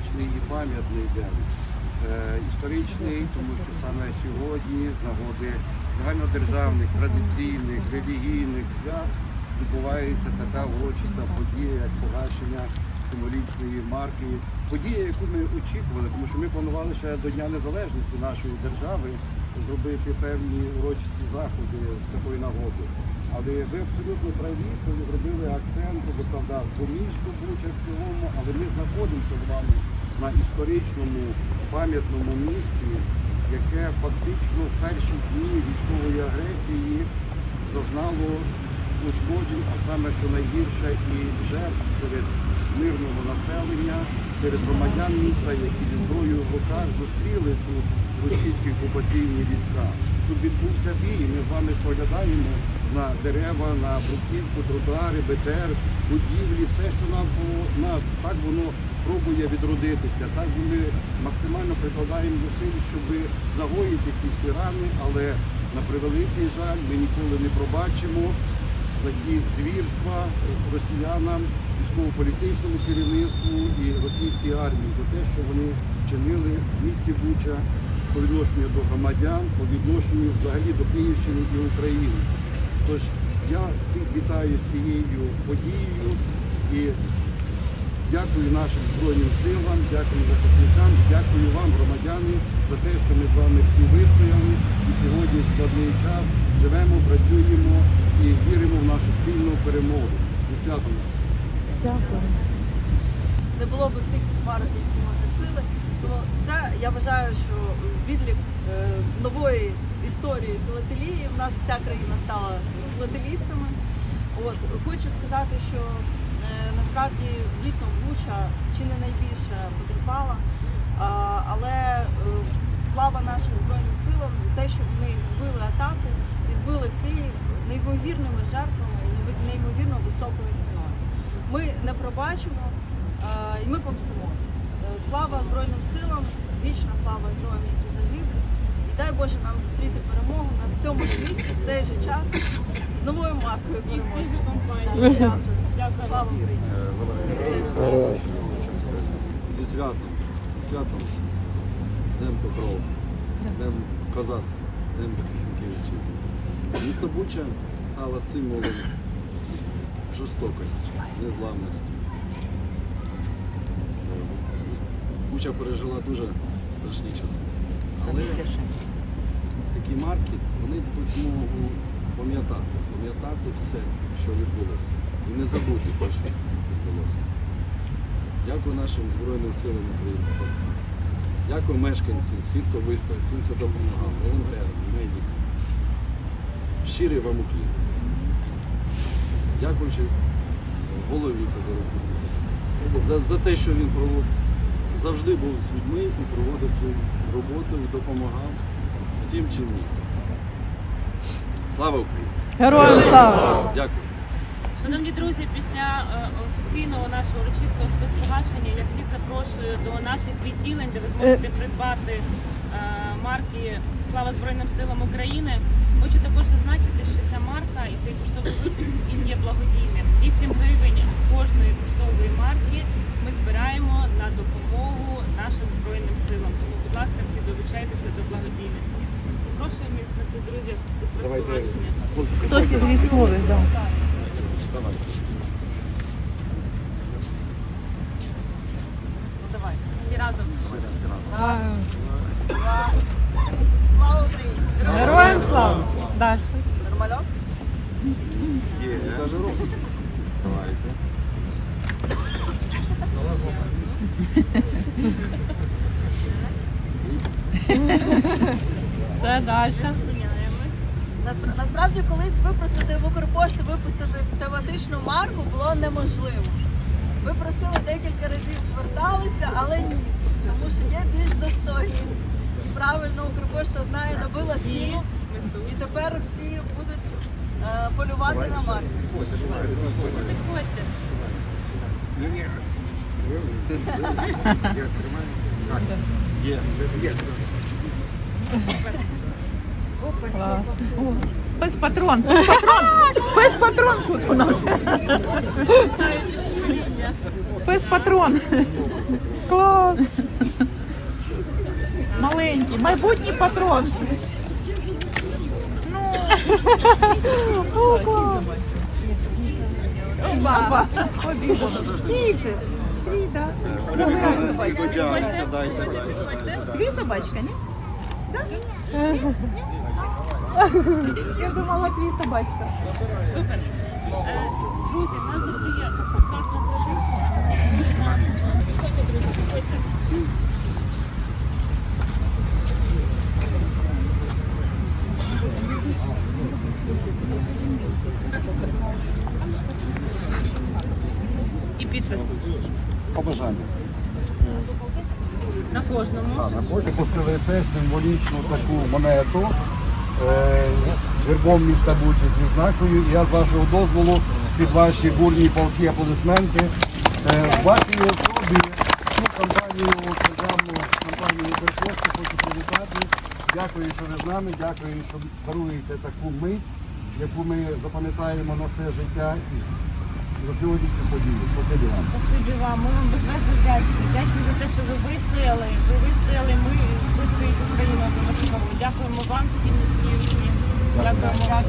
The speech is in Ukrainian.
історичний і пам'ятний день. Е, історичний, тому що саме сьогодні з нагоди загальнодержавних, традиційних, релігійних свят відбувається така урочиста подія, як погашення символічної марки. Подія, яку ми очікували, тому що ми планували ще до Дня Незалежності нашої держави зробити певні урочисті заходи з такої нагоди. Але ви абсолютно праві, коли зробили акцент, бо правда, по місту Буча в цілому, але ми знаходимося з вами на історичному пам'ятному місці, яке фактично в перші дні військової агресії зазнало ушкоджень, а саме що найгірше і жертв серед мирного населення, серед громадян міста, які зі зброєю в руках зустріли тут російські окупаційні війська. Тут відбувся бій, ми з вами споглядаємо на дерева, на бруківку, тротуари, БТР, будівлі, все, що по нас, так воно пробує відродитися. Так ми максимально прикладаємо зусиль, щоб загоїти ці всі рани, але на превеликий жаль ми ніколи не пробачимо такі звірства росіянам, військово-політичному керівництву і російській армії за те, що вони вчинили в місті Буча по відношенню до громадян, по відношенню взагалі до Київщини і України. Тож я всіх вітаю з цією подією і дякую нашим Збройним силам, дякую захисникам, дякую вам, громадяни, за те, що ми з вами всі вистояли і сьогодні в складний час живемо, працюємо і віримо в нашу спільну перемогу. Зі святом нас! Дякую. не було б всіх марок, які мати сили. То це я вважаю, що відлік е, нової історії філателії. У нас вся країна стала філателістами. От хочу сказати, що насправді дійсно Буча чи не найбільше потерпала, але е, слава нашим збройним силам за те, що вони відбили атаку, відбили Київ неймовірними жертвами і неймовірно високою ціною. Ми не пробачимо е, і ми помстимося. Е, Слава Збройним силам, вічна слава героям, які загиблі. І дай Боже нам зустріти перемогу на цьому місці, в цей же час з новою маркою перемоги. Зі святом, зі святом Днем Покров, Днем козацтва, Днем захисників вітчизни. Місто Буча стало символом жорстокості, незламності. Буча пережила дуже страшні часи. Але такі марки, вони дадуть пам'ятати, пам'ятати все, що відбулося. І не забути те, що відбулося. Дякую нашим Збройним силам України. Дякую мешканцям, всім, хто вистояв, всім, хто допомагав, волонтерам, медикам. Щирий вам уклін. Дякуючи голові Федору за, за те, що він провод... завжди був з людьми і проводив цю роботу і допомагав всім, чим міг. Слава Україні! Героям слава! Дякую. Шановні друзі, після е, офіційного нашого урочистого спецпогашення я всіх запрошую до наших відділень, де ви зможете придбати е, марки Слава Збройним силам України. Хочу також зазначити, що ця марка і цей поштовий випуск він є благодійним. 8 гривень з кожної поштової марки ми збираємо на допомогу нашим збройним силам. Тому, будь ласка, всі долучайтеся до благодійності. Запрошуємо наших друзів до спецпогашення. Хтось із військових, так. Давай. Ну давай. Всі разом. Слава Україні! Героям слава! Даша. Нормальок? Є. Даже руку. Давайте. Це Даша. Нас- Насправді колись випросити в Укрпошту випустити тематичну марку було неможливо. Ви просили декілька разів зверталися, але ні. Тому що є більш достойні. І правильно Укрпошта знає, набила ціну. І тепер всі будуть полювати на марку. Приходьте. Клас. О, Пес патрон. Пес патрон. Пес патрон тут у нас. Пес патрон. Клас. Маленький, майбутній патрон. О, клас. Баба. Обідала. Стійте. Три, да. Дві собачка, ні? Да? Я думала, дві собачка. Супер. Друзі, в нас завжди є І підпис Побажання. на кожному. Так, на кожній пустили символічну таку монету е, з гербом міста Бучі зі знакою. І я з вашого дозволу під ваші бурні палки аплодисменти е, в вашій особі цю компанію, державну компанію Укрпошти хочу привітати. Дякую, що ви з нами, дякую, що даруєте таку мить, яку ми запам'ятаємо на все життя за сьогоднішню подію. Спасибі вам. Спасибі вам. Ми вам безмежно вдячні. Вдячні за те, що ви вистояли. Ви вистояли, ми вистоїть Україна за нашу Дякуємо вам, всім. Дякуємо вам.